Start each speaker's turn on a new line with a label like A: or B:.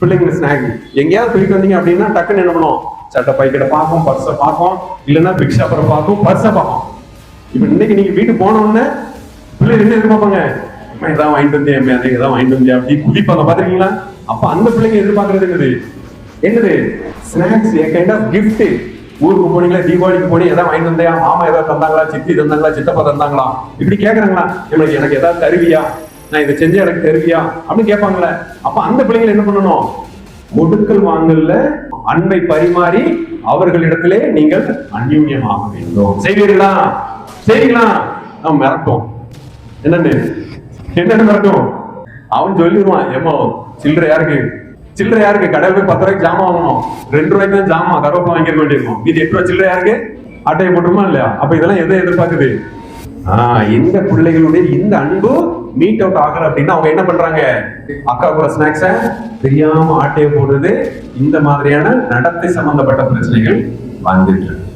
A: பிள்ளைங்களை ஸ்நாக் எங்கேயாவது போயிட்டு வந்தீங்க அப்படின்னா டக்குன்னு என்ன பண்ணுவோம்? சட்டை பைக்கெட்டை பார்ப்போம் பர்ஸை பார்ப்போம் இல்லைன்னா பிக் ஷாப்பரை பார்ப்போம் பர்ஸை பார்ப்போம். இப்போ இன்னைக்கு நீங்க வீட்டுக்கு போன உடனே பிள்ளைங்க என்ன எதிர்பார்ப்பாங்க? அம்மா இதான் வாங்கிட்டு வந்தேன் அம்மா அதை இதான் வாங்கிட்டு வந்தேன் அப்படி குடிப்பாங்க பாத்துருக்கீங்களா அப்ப அந்த பிள்ளைங்க எதிர்பார்க்கறது என்னது? என்னது? Snacks a kind of gift ஊருக்கு போனீங்களா தீபாவளிக்கு போனீங்க எதாவது வாங்கிட்டு வந்தியா? மாமா ஏதாவது தந்தாங்களா? சித்தி தந்தாங்களா? சித்தப்பா தந்தாங்களா? இப்படி கேக்குறாங்களா? இவங்களுக்கு எனக்கு ஏதாவது தருவியா? நான் இதை செஞ்சு எனக்கு தருவியா? அப்படின்னு கேட்பாங்களே. அப்ப அந்த பிள்ளைங்களை என்ன பண்ணணும்? முடுக்கல் வாங்கல்ல அன்பை பரிமாறி அவர்களிடத்திலே நீங்கள் அந்யூன்யமாக வேண்டும். செய்வீர்களா? செய்வீங்களா நாம் மிரட்டும் என்னன்னு? என்னன்னு மிரட்டும் அவன் சொல்லிடுவான் ஏமா சில்லற யாருக்கு? சில்லறை யாருக்கு? கடையில் போய் பத்து ரூபாய்க்கு ஜாமான் வாங்கணும். ரெண்டு ரூபாய்க்கு தான் ஜாமான் கருவேப்பிலை வாங்கிருக்க வேண்டியிருக்கும். இது எட்டு ரூபாய் சில்லற யாருக்கு? அட்டையை போட்டுருமா இல்லையா? அப்ப இதெல்லாம் எதை எதிர்பார்க்குது? இந்த பிள்ளைகளுடைய இந்த அன்பு மீட் அவுட் ஆகல அப்படின்னா அவங்க என்ன பண்றாங்க? அக்கா கூட ஸ்நாக்ஸ தெரியாம ஆட்டையை போடுறது இந்த மாதிரியான நடத்தை சம்பந்தப்பட்ட பிரச்சனைகள் வந்துட்டு இருக்கு.